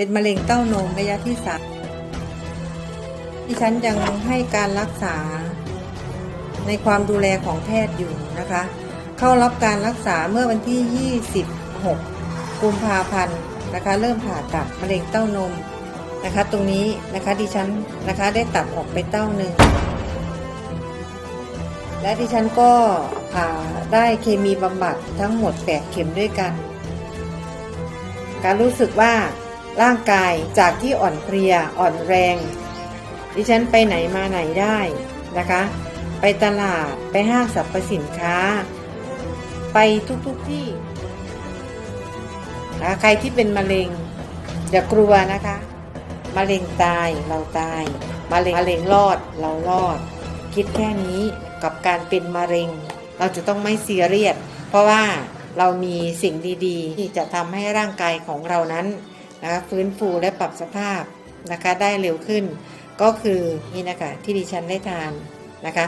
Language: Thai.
เป็นมะเร็งเต้านมระยะที่สามดิฉันยังให้การรักษาในความดูแลของแพทย์อยู่นะคะ เข้ารับการรักษาเมื่อวันที่ 26 กุมภาพันธ์นะคะ เริ่มผ่าตัดมะเร็งเต้านมนะคะ ตรงนี้นะคะดิฉันนะคะได้ตัดออกไปเต้าหนึ่งและดิฉันก็ผ่าได้เคมีบำบัดทั้งหมด 8 เข็มด้วยกัน การรู้สึกว่า ร่างกายจากที่อ่อนเพลียอ่อนแรง ดิฉันไปไหนมาไหนได้นะคะ ไปตลาดไปห้างสรรพสินค้า ไปทุกๆทที่นะใครที่เป็นมะเร็งอย่ากลัวนะคะ มะเร็งตายเราตาย มะเร็งมะเร็งรอดเรารอด คิดแค่นี้กับการเป็นมะเร็ง เราจะต้องไม่ซียเรียสเพราะว่าเรามีสิ่งดีๆ ที่จะทำให้ร่างกายของเรานั้น นะคะฟื้นฟูและปรับสภาพนะคะได้เร็วขึ้น ก็คือนี่นะคะที่ดิฉันได้ทานนะคะ